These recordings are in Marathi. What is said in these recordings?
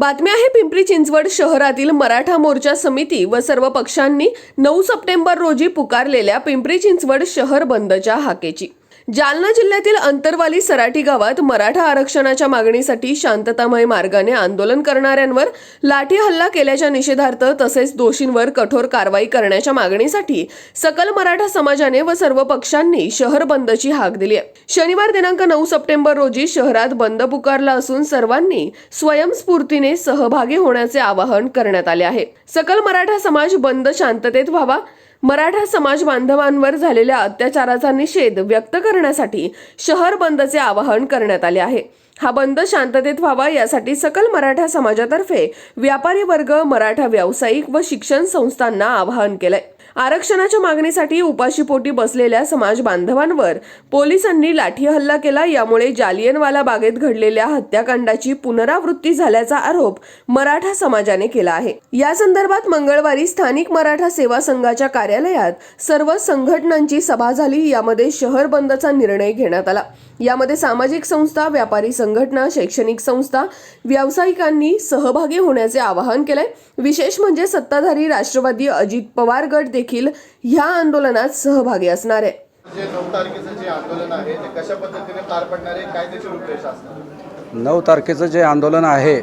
बातमी आहे पिंपरी चिंचवड शहरातील मराठा मोर्चा समिती व सर्व पक्षांनी नऊ सप्टेंबर रोजी पुकारलेल्या पिंपरी चिंचवड शहर बंदच्या हाकेची. जालना जिल्ह्यातील अंतरवाली सराटी गावात मराठा आरक्षणाच्या मागणीसाठी शांततामय मार्गाने आंदोलन करणाऱ्यांवर लाठी हल्ला केल्याच्या निषेधार्थ तसेच दोषींवर कठोर कारवाई करण्याच्या मागणीसाठी सकल मराठा समाजाने व सर्व पक्षांनी शहर बंदची हाक दिली आहे. शनिवार दिनांक नऊ सप्टेंबर रोजी शहरात बंद पुकारला असून सर्वांनी स्वयंस्फूर्तीने सहभागी होण्याचे आवाहन करण्यात आले आहे. सकल मराठा समाज बंद शांततेत व्हावा मराठा समाज बांधवांवर झालेल्या अत्याचाराचा निषेध व्यक्त करण्यासाठी शहर बंदचे आवाहन करण्यात आले आहे. हा बंद शांततेत व्हावा यासाठी सकल मराठा समाजातर्फे व्यापारी वर्ग मराठा व्यावसायिक व शिक्षण संस्थांना आवाहन केलंय. आरक्षणाच्या मागणीसाठी उपाशीपोटी बसलेल्या समाज बांधवांवर पोलिसांनी लाठी हल्ला केला. यामुळे जालियनवाला बागेत घडलेल्या हत्याकांडाची पुनरावृत्ती झाल्याचा आरोप मराठा समाजाने केला आहे. या संदर्भात मंगळवारी स्थानिक मराठा सेवा संघाच्या कार्यालयात सर्व संघटनांची सभा झाली. यामध्ये शहर बंदचा निर्णय घेण्यात आला. यामध्ये सामाजिक संस्था व्यापारी संघटना शैक्षणिक संस्था व्यावसायिकांनी सहभागी होण्याचे आवाहन केलंय. विशेष म्हणजे सत्ताधारी राष्ट्रवादी अजित पवार गट देखील ह्या आंदोलनात सहभागी असणार आहे. जे नऊ तारखेचं जे आंदोलन आहे ते कशा पद्धतीने पार पडणार आहे? काय त्याची रूपरेषा असणार नऊ तारखेचं जे आंदोलन आहे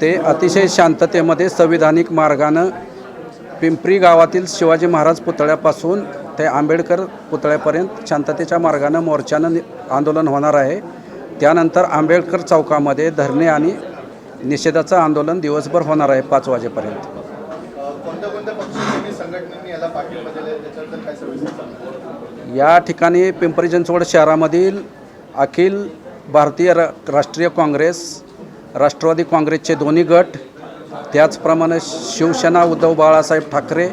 ते अतिशय शांततेमध्ये संविधानिक मार्गानं पिंपरी गावातील शिवाजी महाराज पुतळ्यापासून ते आंबेडकर पुतळ्यापर्यंत शांततेच्या मार्गानं मोर्चानं आंदोलन होणार आहे. त्यानंतर आंबेडकर चौकामध्ये धरणे आणि निषेधाचं आंदोलन दिवसभर होणार आहे पाच वाजेपर्यंत. या ठिकाणी पिंपरी चिंचवड शहरामधील अखिल भारतीय रा राष्ट्रीय काँग्रेस राष्ट्रवादी काँग्रेसचे दोन्ही गट त्याचप्रमाणे शिवसेना उद्धव बाळासाहेब ठाकरे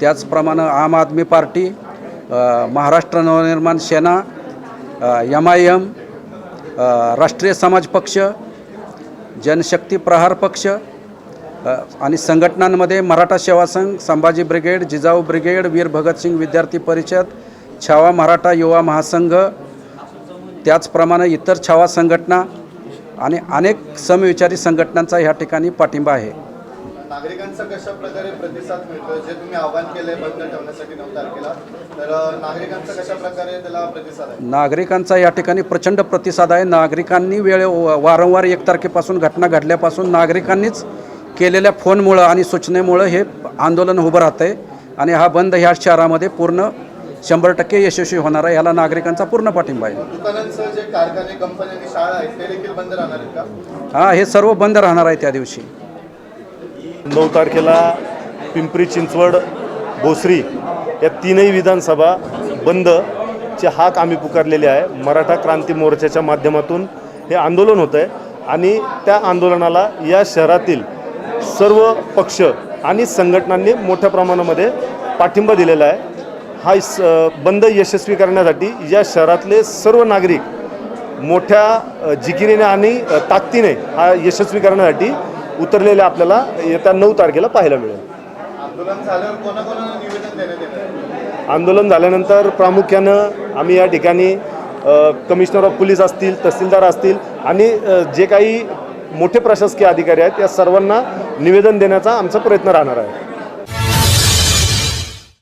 त्याचप्रमाणे Aam Aadmi party Maharashtra Navnirman Sena M I M Rashtriya Samaj Paksha Janshakti प्रहार पक्ष आणि संघटनांमध्ये मराठा सेवा संघ संभाजी ब्रिगेड जिजाऊ ब्रिगेड वीर भगतसिंग विद्यार्थी परिषद छावा मराठा युवा महासंघ त्याचप्रमाणे इतर छावा संघटना आणि अनेक समविचारी संघटनांचा ह्या ठिकाणी पाठिंबा आहे. नागरिकांचा कशा प्रकारे प्रतिसाद मिळतो जे तुम्ही आव्हान केलंय बंद ठेवण्यासाठी नऊ तारखेला तर नागरिकांचा कशा प्रकारे त्याला प्रतिसाद आहे? नागरिकांचा या ठिकाणी प्रचंड प्रतिसाद आहे. नागरिकांनी वेळे वारंवार एक तारखेपासून घटना घडल्यापासून नागरिकांनीच केलेल्या फोनमुळं आणि सूचनेमुळं हे आंदोलन उभं राहतं आहे आणि हा बंद ह्या शहरामध्ये पूर्ण शंभर टक्के यशस्वी होणार आहे याला नागरिकांचा पूर्ण पाठिंबा आहे. हा हे सर्व बंद राहणार आहे त्या दिवशी. नऊ तारखेला पिंपरी चिंचवड भोसरी या तीनही विधानसभा बंदचे हाक आम्ही पुकारलेले आहे. मराठा क्रांती मोर्चाच्या माध्यमातून हे आंदोलन होतं आहे आणि त्या आंदोलनाला या शहरातील सर्व पक्ष आणि संघटनांनी मोठ्या प्रमाणामध्ये पाठिंबा दिलेला आहे. हा स बंद यशस्वी करण्यासाठी या शहरातले सर्व नागरिक मोठ्या जिकिरीने आणि ताकदीने हा यशस्वी करण्यासाठी उतरलेले आपल्याला येत्या नऊ तारखेला पाहायला मिळेल. आंदोलन झाल्यानंतर प्रामुख्यानं आम्ही या ठिकाणी कमिशनर ऑफ पोलीस असतील तहसीलदार असतील आणि जे काही मोठे प्रशासकीय अधिकारी आहेत या सर्वांना निवेदन देण्याचा आमचा प्रयत्न राहणार आहे.